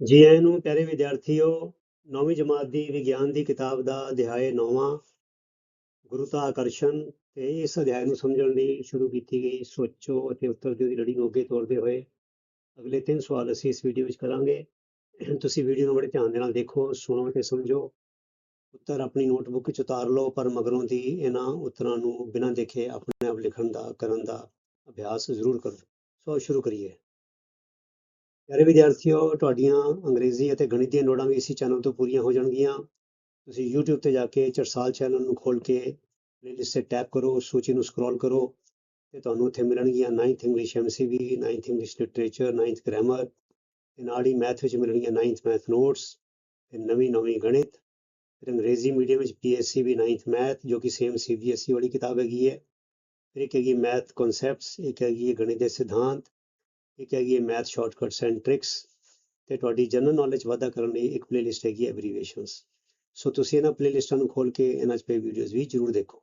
ਜੀ ਆਇਆਂ ਨੂੰ ਪਿਆਰੇ ਵਿਦਿਆਰਥੀਓ ਨੌਵੀਂ ਜਮਾਤ ਦੀ ਵਿਗਿਆਨ ਦੀ ਕਿਤਾਬ ਦਾ ਅਧਿਆਇ ਨੌਵਾਂ ਗੁਰੂਤਾਕਰਸ਼ਣ ਤੇ ਇਸ ਅਧਿਆਇ ਨੂੰ ਸਮਝਣ ਲਈ ਸ਼ੁਰੂ ਕੀਤੀ ਗਈ। ਸੋਚੋ ਅਤੇ ਉੱਤਰ ਦਿਓ ਦੀ ਲੜੀ ਨੂੰ ਅੱਗੇ ਤੋਰਦੇ ਹੋਏ। ਅਗਲੇ ਤਿੰਨ ਸਵਾਲ ਅਸੀਂ ਇਸ ਵੀਡੀਓ ਵਿੱਚ ਕਰਾਂਗੇ। ਤੁਸੀਂ ਵੀਡੀਓ ਨੂੰ ਬੜੇ ਧਿਆਨ ਦੇ ਨਾਲ ਦੇਖੋ, ਸੁਣੋ ਤੇ ਸਮਝੋ। ਉੱਤਰ ਆਪਣੀ ਨੋਟਬੁੱਕ 'ਚ ਉਤਾਰ ਲਓ, ਪਰ ਮਗਰੋਂ ਦੀ ਇਹਨਾਂ ਉੱਤਰਾਂ ਨੂੰ ਬਿਨਾਂ ਦੇਖੇ ਆਪਣੇ ਆਪ ਲਿਖਣ ਦਾ, ਕਰਨ ਦਾ ਅਭਿਆਸ ਜ਼ਰੂਰ ਕਰੋ। ਸੋ ਸ਼ੁਰੂ ਕਰੀਏ। ਪਿਆਰੇ ਵਿਦਿਆਰਥੀਓ, ਤੁਹਾਡੀਆਂ ਅੰਗਰੇਜ਼ੀ ਅਤੇ ਗਣਿਤ ਦੀਆਂ ਲੋੜਾਂ ਵੀ ਇਸੇ ਚੈਨਲ ਤੋਂ ਪੂਰੀਆਂ ਹੋ ਜਾਣਗੀਆਂ। ਤੁਸੀਂ YouTube ਤੇ ਜਾ ਕੇ ਚਰਸਾਲ ਚੈਨਲ ਨੂੰ ਖੋਲ ਕੇ ਪਲੇਲਿਸਟ ਤੇ ਟੈਪ ਕਰੋ, ਸੂਚੀ ਨੂੰ ਸਕਰੋਲ ਕਰੋ ਤੇ ਤੁਹਾਨੂੰ ਉੱਥੇ ਮਿਲਣਗੀਆਂ 9th English MCV 9th English literature 9th grammar ਤੇ ਨਾਲ ਹੀ ਮੈਥ ਵਿੱਚ ਮਿਲਣਗੀਆਂ 9th ਮੈਥ ਨੋਟਸ ਤੇ ਨਵੀਂ ਨਵੀਂ ਗਣਿਤ ਫਿਰ ਅੰਗਰੇਜ਼ੀ ਮੀਡੀਅਮ ਵਿੱਚ PSC ਵੀ 9th ਮੈਥ ਜੋ ਕਿ ਸੇਮ CBSE ਵਾਲੀ ਕਿਤਾਬ ਹੈਗੀ ਹੈ। ਫਿਰ ਇੱਕ ਹੈਗੀ ਮੈਥ ਕਨਸੈਪਟਸ ਇੱਕ ਹੈਗੀ ਹੈ ਗਣਿਤ ਦੇ ਸਿਧਾਂਤ ਇੱਕ ਹੈਗੀ ਹੈ ਮੈਥ ਸ਼ਾਰਟਕਟਸ ਐਂਡ ਟ੍ਰਿਕਸ ਤੇ ਤੁਹਾਡੀ ਜਨਰਲ ਨੌਲੇਜ ਵਾਧਾ ਕਰਨ ਲਈ ਇੱਕ ਪਲੇਲਿਸਟ ਹੈਗੀ ਹੈ ਐਬਰੀਵੇਸ਼ਨਸ ਸੋ ਤੁਸੀਂ ਇਹਨਾਂ ਪਲੇਲਿਸਟਾਂ ਨੂੰ ਖੋਲ ਕੇ ਇਹਨਾਂ 'ਚ ਪਏ ਵੀਡੀਓਜ਼ ਵੀ ਜ਼ਰੂਰ ਦੇਖੋ।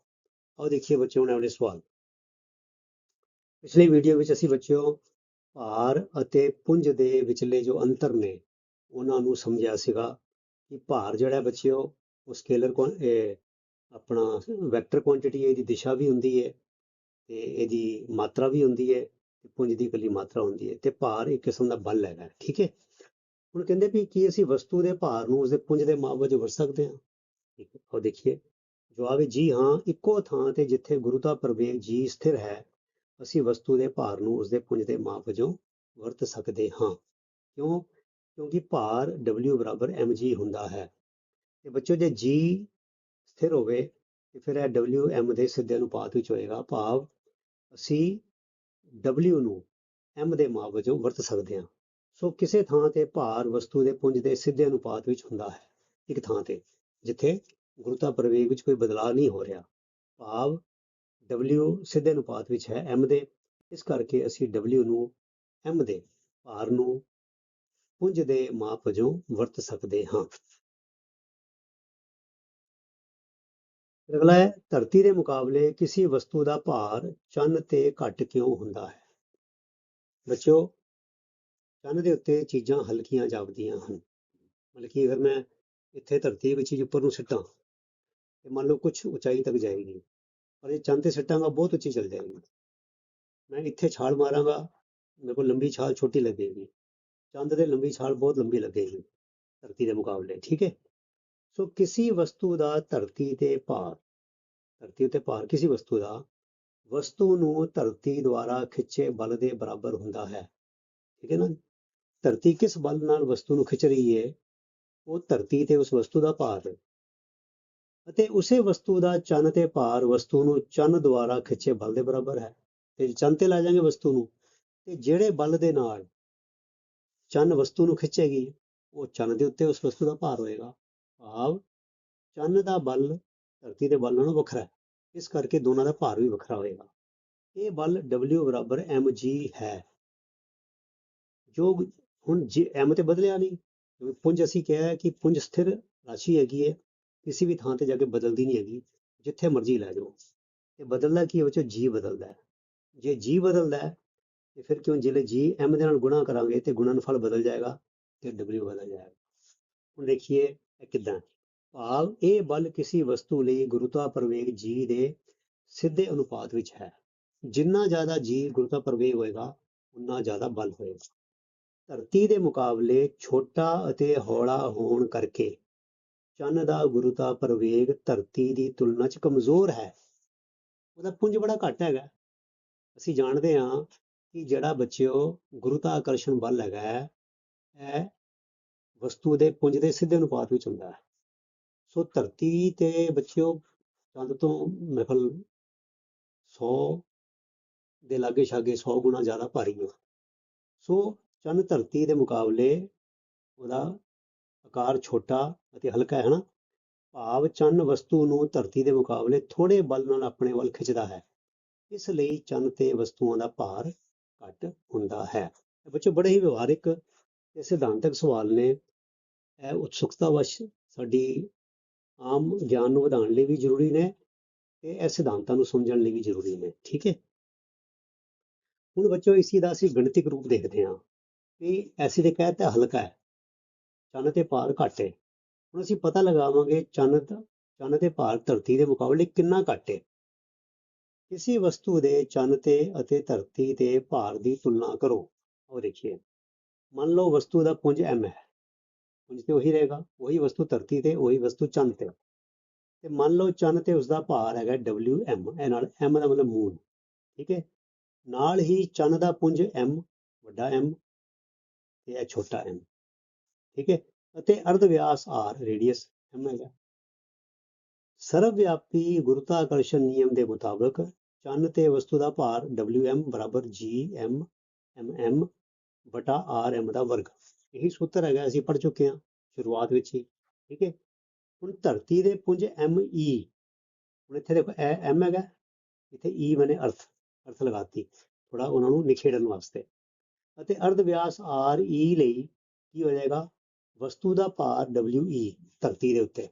ਆਓ ਦੇਖੀਏ ਬੱਚਿਓ ਹੁਣ ਆਪਣੇ ਸਵਾਲ। ਪਿਛਲੀ ਵੀਡੀਓ ਵਿੱਚ ਅਸੀਂ ਬੱਚਿਓ ਭਾਰ ਅਤੇ ਪੁੰਜ ਦੇ ਵਿਚਲੇ ਜੋ ਅੰਤਰ ਨੇ, ਉਹਨਾਂ ਨੂੰ ਸਮਝਿਆ ਸੀਗਾ ਕਿ ਭਾਰ ਜਿਹੜਾ ਹੈ ਬੱਚਿਓ, ਉਹ ਸਕੇਲਰ ਆਪਣਾ ਵੈਕਟਰ ਕੁਆਂਟੀਟੀ ਹੈ, ਇਹਦੀ ਦਿਸ਼ਾ ਵੀ ਹੁੰਦੀ ਹੈ ਤੇ ਇਹਦੀ ਮਾਤਰਾ ਵੀ ਹੁੰਦੀ ਹੈ। ਤੇ ਪੁੰਜ ਦੀ ਇਕੱਲੀ ਮਾਤਰਾ ਹੁੰਦੀ ਹੈ ਤੇ ਭਾਰ ਇੱਕ ਕਿਸਮ ਦਾ ਬਲ ਹੈਗਾ, ਠੀਕ ਹੈ? ਹੁਣ ਕਹਿੰਦੇ ਵੀ ਕੀ ਅਸੀਂ ਵਸਤੂ ਦੇ ਭਾਰ ਨੂੰ ਉਸਦੇ ਪੁੰਜ ਦੇ ਮਾਪ ਵਜੋਂ ਵਰਤ ਸਕਦੇ ਹਾਂ? ਠੀਕ ਹੈ ਉਹ ਦੇਖੀਏ। ਜਵਾਬ ਹੈ ਜੀ ਹਾਂ, ਇੱਕੋ ਥਾਂ ਤੇ ਜਿੱਥੇ ਗੁਰੂਤਾ ਪ੍ਰਵੇਗ ਜੀ ਸਥਿਰ ਹੈ, ਅਸੀਂ ਵਸਤੂ ਦੇ ਭਾਰ ਨੂੰ ਉਸਦੇ ਪੁੰਜ ਦੇ ਮਾਪ ਵਜੋਂ ਵਰਤ ਸਕਦੇ ਹਾਂ। ਕਿਉਂ? ਕਿਉਂਕਿ ਭਾਰ W ਬਰਾਬਰ mg ਹੁੰਦਾ ਹੈ। ਤੇ ਬੱਚੋ ਜੇ g ਸਥਿਰ ਹੋਵੇ, ਤੇ ਫਿਰ ਇਹ W m ਦੇ ਸਿੱਧੇ ਅਨੁਪਾਤ ਵਿੱਚ ਹੋਏਗਾ। ਭਾਵ ਅਸੀਂ W ਨੂੰ m ਦੇ ਮਾਪ ਵਜੋਂ ਵਰਤ ਸਕਦੇ ਹਾਂ। ਸੋ ਕਿਸੇ ਥਾਂ ਤੇ ਭਾਰ ਵਸਤੂ ਦੇ ਪੁੰਜ ਦੇ ਸਿੱਧੇ ਅਨੁਪਾਤ ਵਿੱਚ ਹੁੰਦਾ ਹੈ। ਇੱਕ ਥਾਂ ਤੇ, ਜਿੱਥੇ ਗੁਰਤਾ ਪ੍ਰਵੇਗ ਵਿੱਚ ਕੋਈ ਬਦਲਾਅ ਨਹੀਂ ਹੋ ਰਿਹਾ। ਭਾਵ W ਸਿੱਧੇ ਅਨੁਪਾਤ ਵਿੱਚ ਹੈ m ਦੇ। ਇਸ ਕਰਕੇ ਅਸੀਂ W ਨੂੰ m ਦੇ ਭਾਰ ਨੂੰ ਪੁੰਜ ਦੇ ਮਾਪ ਵਜੋਂ ਵਰਤ ਸਕਦੇ ਹਾਂ। ਅਗਲਾ ਹੈ, ਧਰਤੀ ਦੇ ਮੁਕਾਬਲੇ ਕਿਸੇ ਵਸਤੂ ਦਾ ਭਾਰ ਚੰਨ ਤੇ ਘੱਟ ਕਿਉਂ ਹੁੰਦਾ ਹੈ? ਬੱਚਿਓ, ਚੰਨ ਦੇ ਉੱਤੇ ਚੀਜ਼ਾਂ ਹਲਕੀਆਂ ਜਾਪਦੀਆਂ ਹਨ। ਮਤਲਬ ਕਿ ਅਗਰ ਮੈਂ ਇੱਥੇ ਧਰਤੀ ਵਿੱਚ ਚੀਜ਼ ਉੱਪਰ ਨੂੰ ਸਿੱਟਾਂ ਤੇ ਮੰਨ ਲਓ ਕੁਝ ਉਚਾਈ ਤੱਕ ਜਾਏਗੀ, ਪਰ ਇਹ ਚੰਨ ਤੇ ਸਿੱਟਾਂਗਾ, ਬਹੁਤ ਉੱਚੀ ਚਲ ਜਾਏਗੀ। ਮੈਂ ਇੱਥੇ ਛਾਲ ਮਾਰਾਂਗਾ, ਮੇਰੇ ਕੋਲ ਲੰਬੀ ਛਾਲ ਛੋਟੀ ਲੱਗੇਗੀ। ਚੰਦ ਦੇ ਲੰਬੀ ਛਾਲ ਬਹੁਤ ਲੰਬੀ ਲੱਗੇਗੀ ਧਰਤੀ ਦੇ ਮੁਕਾਬਲੇ, ਠੀਕ ਹੈ? ਸੋ ਕਿਸੇ ਵਸਤੂ ਦਾ ਧਰਤੀ ਤੇ ਭਾਰ, ਧਰਤੀ ਉਤੇ ਭਾਰ ਕਿਸੇ ਵਸਤੂ ਦਾ ਵਸਤੂ ਨੂੰ ਧਰਤੀ ਦੁਆਰਾ ਖਿੱਚੇ ਬਲ ਦੇ ਬਰਾਬਰ ਹੁੰਦਾ ਹੈ। ਠੀਕ ਹੈ ਨਾ? ਧਰਤੀ ਕਿਸ ਬਲ ਨਾਲ ਵਸਤੂ ਨੂੰ ਖਿੱਚ ਰਹੀ ਹੈ? ਉਹ ਧਰਤੀ ਤੇ ਉਸ ਵਸਤੂ ਦਾ ਭਾਰ ਹੈ। ਅਤੇ ਉਸੇ ਵਸਤੂ ਦਾ ਚੰਨ ਤੇ ਭਾਰ ਵਸਤੂ ਨੂੰ ਚੰਨ ਦੁਆਰਾ ਖਿੱਚੇ ਬਲ ਦੇ ਬਰਾਬਰ ਹੈ। ਤੇ ਚੰਨ ਤੇ ਲਾ ਜਾਾਂਗੇ ਵਸਤੂ ਨੂੰ। ਤੇ ਜਿਹੜੇ ਬਲ ਦੇ ਨਾਲ ਚੰਨ ਵਸਤੂ ਨੂੰ ਖਿੱਚੇਗੀ, ਉਹ ਚੰਨ ਦੇ ਉੱਤੇ ਉਸ ਵਸਤੂ ਦਾ ਭਾਰ ਹੋਏਗਾ। ਭਾਵ ਚੰਨ ਦਾ ਬਲ ਧਰਤੀ ਦੇ ਬਲ ਨਾਲੋਂ ਵੱਖਰਾ ਹੈ। ਇਸ ਕਰਕੇ ਦੋਨਾਂ ਦਾ ਭਾਰ ਵੀ ਵੱਖਰਾ ਹੋਏਗਾ। ਇਹ ਬਲ W ਬਰਾਬਰ mg ਹੈ। ਜੋ ਹੁਣ ਜੇ m ਤੇ ਬਦਲਿਆ ਨਹੀਂ, ਕਿਉਂਕਿ ਪੁੰਜ ਅਸੀਂ ਕਿਹਾ ਹੈ ਕਿ ਪੁੰਜ ਸਥਿਰ ਰਾਸ਼ੀ ਹੈਗੀ ਹੈ, ਕਿਸੇ ਵੀ ਥਾਂ ਤੇ ਜਾ ਕੇ ਬਦਲਦੀ ਨਹੀਂ ਹੈਗੀ, ਜਿੱਥੇ ਮਰਜ਼ੀ ਲੈ ਜਾਓ। ਤੇ ਬਦਲਦਾ ਕੀ ਹੈ ਬੱਚੋ g ਬਦਲਦਾ ਹੈ। ਜੇ g ਬਦਲਦਾ ਹੈ, ਤੇ ਫਿਰ ਕਿਉਂ ਜਿਹੜੇ g m ਦੇ ਨਾਲ ਗੁਣਾ ਕਰਾਂਗੇ, ਤੇ ਗੁਣਨਫਲ ਬਦਲ ਜਾਏਗਾ, ਤੇ w ਬਦਲ ਜਾਏਗਾ। ਹੁਣ ਦੇਖੀਏ ਕਿਦਾਂ? ਭਾਵ ਇਹ ਬਲ ਕਿਸੇ ਵਸਤੂ ਲਈ ਗੁਰੂਤਾ ਪ੍ਰਵੇਗ g ਦੇ ਸਿੱਧੇ ਅਨੁਪਾਤ ਵਿੱਚ ਹੈ। ਜਿੰਨਾ ਜ਼ਿਆਦਾ g ਗੁਰੂਤਾ ਪ੍ਰਵੇਗ ਹੋਏਗਾ, ਉਨਾ ਜ਼ਿਆਦਾ ਬਲ ਹੋਏਗਾ। ਧਰਤੀ ਦੇ ਮੁਕਾਬਲੇ ਛੋਟਾ ਅਤੇ ਹੌਲਾ ਹੋਣ ਕਰਕੇ ਚੰਨ ਦਾ ਗੁਰੂਤਾ ਪ੍ਰਵੇਗ ਧਰਤੀ ਦੀ ਤੁਲਨਾ 'ਚ ਕਮਜ਼ੋਰ ਹੈ। ਉਹਦਾ ਪੁੰਜ ਬੜਾ ਘੱਟ ਹੈਗਾ। ਅਸੀਂ ਜਾਣਦੇ ਹਾਂ ਕਿ ਜਿਹੜਾ ਬੱਚਿਓ ਗੁਰੂਤਾ ਆਕਰਸ਼ਣ ਬਲ ਹੈਗਾ ਹੈ ਇਹ ਵਸਤੂ ਦੇ ਪੁੰਜ ਦੇ ਸਿੱਧੇ ਅਨੁਪਾਤ ਵਿੱਚ ਹੁੰਦਾ ਹੈ। ਸੋ ਧਰਤੀ ਤੇ ਬੱਚਿਓ, ਚੰਦ ਤੋਂ ਮੇਰੇ ਖਿਆਲ 100 ਦੇ ਲਾਗੇ ਛਾਗੇ 100 ਗੁਣਾ ਜ਼ਿਆਦਾ ਭਾਰੀ ਹੈ ਸੋ ਚੰਨ ਧਰਤੀ ਦੇ ਮੁਕਾਬਲੇ ਉਹਦਾ ਆਕਾਰ ਛੋਟਾ ਅਤੇ ਹਲਕਾ ਹੈ ਨਾ, ਭਾਵ ਚੰਨ ਵਸਤੂ ਨੂੰ ਧਰਤੀ ਦੇ ਮੁਕਾਬਲੇ ਥੋੜੇ ਬਲ ਨਾਲ ਆਪਣੇ ਵੱਲ ਖਿੱਚਦਾ ਹੈ। ਇਸ ਲਈ ਚੰਨ ਤੇ ਵਸਤੂਆਂ ਦਾ ਭਾਰ ਘੱਟ ਹੁੰਦਾ ਹੈ। ਬੱਚੋ ਬੜੇ ਹੀ ਵਿਵਹਾਰਿਕ ਤੇ ਸਿਧਾਂਤਕ ਸਵਾਲ ਨੇ। ਇਹ ਉਤਸੁਕਤਾ ਵਸ਼ ਸਾਡੀ ਆਮ ਗਿਆਨ ਨੂੰ ਵਧਾਉਣ ਲਈ ਵੀ ਜ਼ਰੂਰੀ ਨੇ ਤੇ ਇਹ ਸਿਧਾਂਤਾਂ ਨੂੰ ਸਮਝਣ ਲਈ ਵੀ ਜ਼ਰੂਰੀ ਨੇ, ਠੀਕ ਹੈ? ਹੁਣ ਬੱਚੋ ਇਸੀ ਦਾ ਅਸੀਂ ਗਣਿਤਿਕ ਰੂਪ ਦੇਖਦੇ ਹਾਂ ਕਿ ਐਸਿਡ ਕਹਿਤਾ ਹਲਕਾ ਹੈ, ਚੰਨ ਤੇ ਭਾਰ ਘੱਟ ਹੈ। ਹੁਣ ਅਸੀਂ ਪਤਾ ਲਗਾਵਾਂਗੇ ਚੰਨ ਚੰਨ ਤੇ ਭਾਰ ਧਰਤੀ ਦੇ ਮੁਕਾਬਲੇ ਕਿੰਨਾ ਘੱਟ ਹੈ। ਕਿਸੇ ਵਸਤੂ ਦੇ ਚੰਨ ਤੇ ਅਤੇ ਧਰਤੀ ਤੇ ਭਾਰ ਦੀ ਤੁਲਨਾ ਕਰੋ। ਉਹ ਦੇਖੀਏ। ਮੰਨ ਲਓ ਵਸਤੂ ਦਾ ਪੁੰਜ m ਹੈ। ਪੁੰਜ ਤੇ ਉਹੀ ਰਹੇਗਾ, ਉਹੀ ਵਸਤੂ ਧਰਤੀ ਤੇ, ਉਹੀ ਵਸਤੂ ਚੰਨ ਤੇ। ਤੇ ਮੰਨ ਲਓ ਚੰਨ ਤੇ ਉਸਦਾ ਭਾਰ ਹੈਗਾ Wm ਇਹ ਨਾਲ m ਦਾ ਮਤਲਬ ਮੂਨ ਠੀਕ ਹੈ? ਨਾਲ ਹੀ ਚੰਨ ਦਾ ਪੁੰਜ m, ਵੱਡਾ m ਤੇ ਇਹ ਛੋਟਾ m, ਠੀਕ ਹੈ? ਅਤੇ ਅਰਧ ਵਿਆਸ r ਰੇਡੀਅਸ m ਹੈਗਾ। ਸਰਵ ਵਿਆਪੀ ਗੁਰੂਤਾਕਰਸ਼ਣ ਨਿਯਮ ਦੇ ਮੁਤਾਬਕ ਚੰਨ ਤੇ ਵਸਤੂ ਦਾ ਭਾਰ Wm ਬਰਾਬਰ gm mm ਬਟਾ rm ਦਾ ਵਰਗ। ਇਹੀ ਸੂਤਰ ਹੈਗਾ, ਅਸੀਂ ਪੜ੍ਹ ਚੁੱਕੇ ਹਾਂ ਸ਼ੁਰੂਆਤ ਵਿੱਚ ਹੀ, ਠੀਕ ਹੈ। ਹੁਣ ਧਰਤੀ ਦੇ ਪੁੰਜ ਐਮ ਈ ਹੁਣ ਇੱਥੇ ਦੇਖੋ ਇਹ m ਹੈਗਾ, ਇੱਥੇ ਈ ਬਣੇ ਅਰਥ ਅਰਥ ਲਗਾਤੀ ਥੋੜਾ ਉਹਨਾਂ ਨੂੰ ਨਿਖੇੜਨ ਵਾਸਤੇ। ਅਤੇ ਅਰਧ ਵਿਆਸ ਆਰ ਈ ਲਈ ਕੀ ਹੋ ਜਾਏਗਾ? ਵਸਤੂ ਦਾ ਭਾਰ we ਧਰਤੀ ਦੇ ਉੱਤੇ।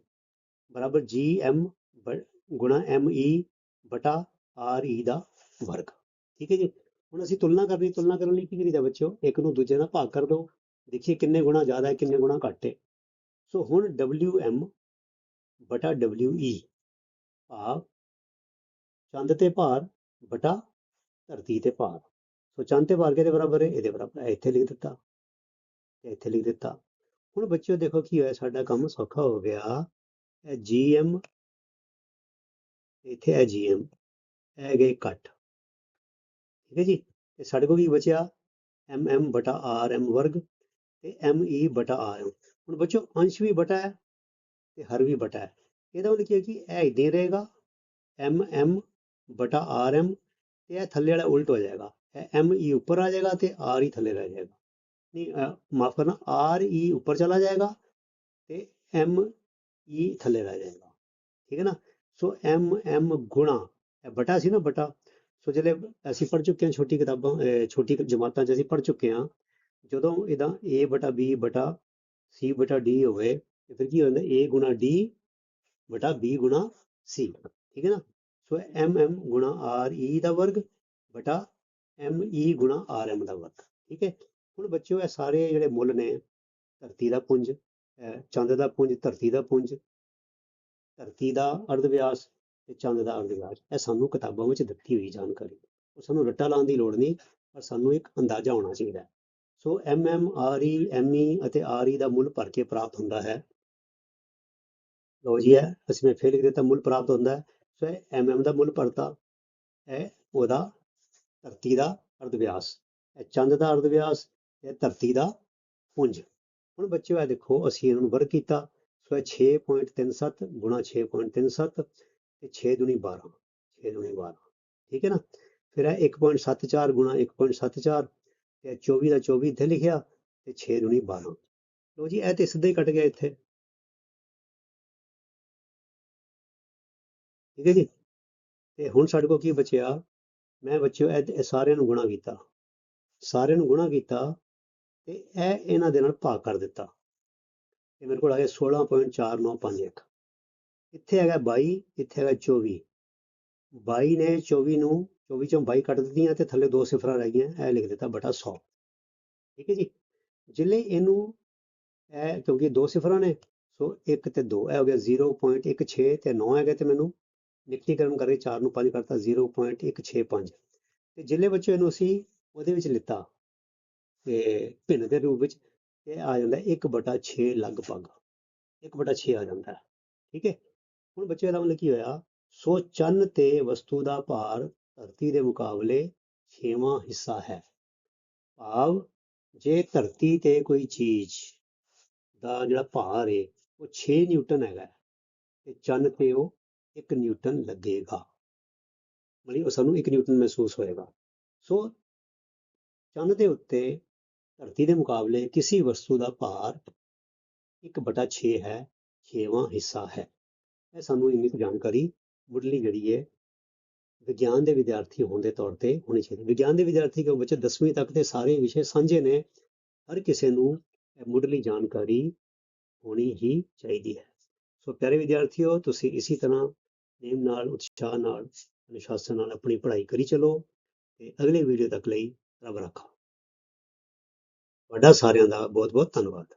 ਬਰਾਬਰ gm ਬ- ਗੁਣਾ ਐਮ ਈ ਬਟਾ ਆਰ ਈ ਦਾ ਵਰਗ, ਠੀਕ ਹੈ ਜੀ। ਹੁਣ ਅਸੀਂ ਤੁਲਨਾ ਕਰਨੀ, ਤੁਲਨਾ ਕਰਨ ਲਈ ਕੀ ਕਰੀਦਾ ਬੱਚਿਓ? ਇੱਕ ਨੂੰ ਦੂਜੇ ਨਾਲ ਭਾਗ ਕਰ ਦਿਓ ਦੇਖੀਏ ਕਿੰਨੇ ਗੁਣਾ ਜ਼ਿਆਦਾ ਹੈ, ਕਿੰਨੇ ਗੁਣਾ ਘੱਟ ਹੈ। ਸੋ ਹੁਣ wm ਬਟਾ we ਭਾਵ ਚੰਦ ਤੇ ਭਾਰ ਬਟਾ ਧਰਤੀ ਤੇ ਭਾਰ। ਸੋ ਚੰਦ ਤੇ ਭਾਰ ਕਿਹਦੇ ਬਰਾਬਰ ਹੈ? ਇਹਦੇ ਬਰਾਬਰ ਹੈ, ਇੱਥੇ ਲਿਖ ਦਿੱਤਾ। ਤੇ ਇੱਥੇ ਲਿਖ ਦਿੱਤਾ। ਹੁਣ ਬੱਚਿਓ ਦੇਖੋ ਕੀ ਹੋਇਆ, ਸਾਡਾ ਕੰਮ ਸੌਖਾ ਹੋ ਗਿਆ। ਇਹ gm ਇੱਥੇ ਹੈ gm ਇਹ ਗਏ ਕੱਟ ਠੀਕ ਹੈ ਜੀ? ਤੇ ਸਾਡੇ ਕੋਲ ਕੀ ਬਚਿਆ? Mm ਬਟਾ rm ਵਰਗ ਤੇ me ਬਟਾ rm ਹੁਣ ਬੱਚਿਓ ਅੰਸ਼ ਵੀ ਬਟਾ ਹੈ ਤੇ ਹਰ ਵੀ ਬਟਾ ਹੈ ਇਹਦਾ ਮਤਲਬ ਕੀ ਹੈ ਕਿ ਇਹ ਇਦਾਂ ਹੀ ਰਹੇਗਾ mm ਬਟਾ rm ਤੇ ਇਹ ਥੱਲੇ ਵਾਲਾ ਉਲਟ ਹੋ ਜਾਏਗਾ ਇਹ me ਉੱਪਰ ਆ ਜਾਏਗਾ ਤੇ r ਹੀ ਥੱਲੇ ਰਹਿ ਜਾਏਗਾ ਨਹੀਂ ਅਹ, ਮਾਫ ਕਰਨਾ r e ਉੱਪਰ ਚਲਾ ਜਾਏਗਾ ਤੇ m e ਥੱਲੇ ਰਹਿ ਜਾਏਗਾ ਠੀਕ ਹੈ ਨਾ ਸੋ m m ਗੁਣਾ ਇਹ ਬਟਾ ਸੀ ਨਾ ਬਟਾ ਸੋ ਜਿਹੜੇ ਅਸੀਂ ਪੜ੍ਹ ਚੁੱਕੇ ਹਾਂ ਛੋਟੀ ਕਿਤਾਬਾਂ ਅਹ, ਛੋਟੀ ਜਮਾਤਾਂ 'ਚ ਅਸੀਂ ਪੜ੍ਹ ਚੁੱਕੇ ਹਾਂ ਜਦੋਂ ਇਹਦਾ a ਬਟਾ b ਬਟਾ c ਬਟਾ d ਹੋਵੇ, ਤੇ ਫਿਰ ਕੀ ਹੋ ਜਾਂਦਾ? A ਗੁਣਾ d ਬਟਾ b ਗੁਣਾ c, ਠੀਕ ਹੈ ਨਾ? ਸੋ m m ਗੁਣਾ r e ਦਾ ਵਰਗ ਬਟਾ m e ਗੁਣਾ r m ਦਾ ਵਰਗ, ਠੀਕ ਹੈ? ਹੁਣ ਬੱਚਿਓ, ਇਹ ਸਾਰੇ ਜਿਹੜੇ ਮੁੱਲ ਨੇ, ਧਰਤੀ ਦਾ ਪੁੰਜ ਚੰਦ ਦਾ ਪੁੰਜ, ਧਰਤੀ ਦਾ ਪੁੰਜ, ਧਰਤੀ ਦਾ ਅਰਧ ਵਿਆਸ ਤੇ ਚੰਦ ਦਾ ਅਰਧ ਵਿਆਸ ਇਹ ਸਾਨੂੰ ਕਿਤਾਬਾਂ ਵਿੱਚ ਦਿੱਤੀ ਹੋਈ ਜਾਣਕਾਰੀ। ਉਹ ਸਾਨੂੰ ਰੱਟਾ ਲਾਉਣ ਦੀ ਲੋੜ ਨਹੀਂ, ਪਰ ਸਾਨੂੰ ਇੱਕ ਅੰਦਾਜ਼ਾ ਹੋਣਾ ਚਾਹੀਦਾ so M M R E M E ਅਤੇ ਆਰ ਈ ਦਾ ਮੁੱਲ ਭਰ ਕੇ ਪ੍ਰਾਪਤ ਹੁੰਦਾ ਹੈ। ਲੋ ਜੀ ਹੈ ਅਸੀਂ ਮੈਂ ਫਿਰ ਲਿਖ ਦਿੱਤਾ ਮੁੱਲ ਪ੍ਰਾਪਤ ਹੁੰਦਾ ਹੈ। ਸੋ ਐਮ ਐਮ ਦਾ ਮੁੱਲ ਭਰਤਾ ਹੈ ਉਹਦਾ ਧਰਤੀ ਦਾ ਅਰਧ ਵਿਆਸ ਇਹ ਚੰਦ ਦਾ ਅਰਧ ਵਿਆਸ ਇਹ ਧਰਤੀ ਦਾ ਪੁੰਜ। ਹੁਣ ਬੱਚਿਓ ਇਹ ਦੇਖੋ, ਅਸੀਂ ਇਹਨਾਂ ਨੂੰ ਵਰਗ ਕੀਤਾ, ਸੋ ਇਹ 6.37 ਗੁਣਾ 6.37 ਤੇ 6 ਦੁਨੀ 12 6 ਦੁਨੀ 12 ਠੀਕ ਹੈ ਨਾ? ਫਿਰ ਇਹ 1.74 ਗੁਣਾ 1.74 ਤੇ 24 ਦਾ 24 ਇੱਥੇ ਲਿਖਿਆ ਤੇ 6 ਦੁਨੀ 12 ਲੋ ਜੀ, ਇਹ ਤੇ ਸਿੱਧਾ ਹੀ ਕੱਟ ਗਿਆ ਇੱਥੇ। ਠੀਕ ਹੈ ਜੀ? ਤੇ ਹੁਣ ਸਾਡੇ ਕੋਲ ਕੀ ਬਚਿਆ? ਮੈਂ ਬੱਚਿਓ, ਇਹ ਇਹ ਸਾਰਿਆਂ ਨੂੰ ਗੁਣਾ ਕੀਤਾ। ਸਾਰਿਆਂ ਨੂੰ ਗੁਣਾ ਕੀਤਾ ਤੇ ਇਹ ਇਹਨਾਂ ਦੇ ਨਾਲ ਭਾਗ ਕਰ ਦਿੱਤਾ। ਤੇ ਮੇਰੇ ਕੋਲ ਆ ਗਿਆ 16.4951 ਇੱਥੇ ਹੈਗਾ 22 ਇੱਥੇ ਹੈਗਾ 24 22 ਨੇ 24 ਨੂੰ 24 ਚੋਂ 22 ਕੱਟ ਦਿੱਤੀਆਂ ਤੇ ਥੱਲੇ ਦੋ ਸਿਫਰਾਂ ਰਹਿ ਗਈਆਂ, ਇਹ ਲਿਖ ਦਿੱਤਾ ਬਟਾ 100 ਠੀਕ ਹੈ ਜੀ? ਜਿਲੇ ਇਹਨੂੰ ਇਹ ਕਿਉਂਕਿ ਦੋ ਸਿਫਰਾਂ ਨੇ, ਸੋ 1 ਤੇ 2 ਇਹ ਹੋ ਗਿਆ 0.16 ਤੇ 9 ਹੈਗਾ ਤੇ ਮੈਨੂੰ ਨਿਕਟੀਕਰਨ ਕਰਕੇ 4 ਨੂੰ 5 ਕਰਤਾ 0.165 ਤੇ ਜਿਲੇ ਬੱਚੋ ਇਹਨੂੰ ਅਸੀਂ ਉਹਦੇ ਵਿੱਚ ਲਿੱਤਾ, ਤੇ ਭਿੰਨ ਦੇ ਰੂਪ ਵਿੱਚ ਇਹ ਆ ਜਾਂਦਾ 1 ਬਟਾ 6 ਲਗਭਗ 1 ਬਟਾ 6 ਆ ਜਾਂਦਾ। ਠੀਕ ਹੈ? ਹੁਣ ਬੱਚੇ ਦਾ ਮਤਲਬ ਕੀ ਹੋਇਆ? ਸੋ ਚੰਨ ਤੇ ਵਸਤੂ ਦਾ ਭਾਰ ਧਰਤੀ ਦੇ ਮੁਕਾਬਲੇ ਛੇਵਾਂ ਹਿੱਸਾ ਹੈ। ਭਾਵ, ਜੇ ਧਰਤੀ ਤੇ ਕੋਈ ਚੀਜ਼ ਦਾ ਜਿਹੜਾ ਭਾਰ ਹੈ ਉਹ 6 ਨਿਊਟਨ ਹੈਗਾ ਤੇ ਚੰਨ ਤੇ ਉਹ 1 ਨਿਊਟਨ ਲੱਗੇਗਾ। ਮਤਲਬ ਉਹ ਸਾਨੂੰ 1 ਨਿਊਟਨ ਮਹਿਸੂਸ ਹੋਏਗਾ। ਸੋ ਚੰਨ ਦੇ ਉੱਤੇ ਧਰਤੀ ਦੇ ਮੁਕਾਬਲੇ ਕਿਸੇ ਵਸਤੂ ਦਾ ਭਾਰ 1 ਬਟਾ 6 ਹੈ, ਛੇਵਾਂ ਹਿੱਸਾ ਹੈ। ਇਹ ਸਾਨੂੰ ਇੰਨੀ ਕੁ ਜਾਣਕਾਰੀ ਮੁੱਢਲੀ ਜਿਹੜੀ ਹੈ ਵਿਗਿਆਨ ਦੇ ਵਿਦਿਆਰਥੀ ਹੋਣ ਦੇ ਤੌਰ ਤੇ ਹੋਣੀ ਚਾਹੀਦੀ। ਵਿਗਿਆਨ ਦੇ ਵਿਦਿਆਰਥੀ ਕਿਉਂ? ਬੱਚੇ 10ਵੀਂ ਤੱਕ ਦੇ ਸਾਰੇ ਵਿਸ਼ੇ ਸਾਂਝੇ ਨੇ। ਹਰ ਕਿਸੇ ਨੂੰ ਇਹ ਮੁੱਢਲੀ ਜਾਣਕਾਰੀ ਹੋਣੀ ਹੀ ਚਾਹੀਦੀ ਹੈ। ਸੋ ਪਿਆਰੇ ਵਿਦਿਆਰਥੀਓ, ਤੁਸੀਂ ਇਸੇ ਤਰ੍ਹਾਂ ਨੇਮ ਨਾਲ, ਉਤਸ਼ਾਹ ਨਾਲ, ਅਨੁਸ਼ਾਸਨ ਨਾਲ ਆਪਣੀ ਪੜ੍ਹਾਈ ਕਰੀ ਚਲੋ ਤੇ ਅਗਲੇ ਵੀਡੀਓ ਤੱਕ ਲਈ ਰੱਬ ਰੱਖਾ। ਤੁਹਾਡਾ ਸਾਰਿਆਂ ਦਾ ਬਹੁਤ ਬਹੁਤ ਧੰਨਵਾਦ।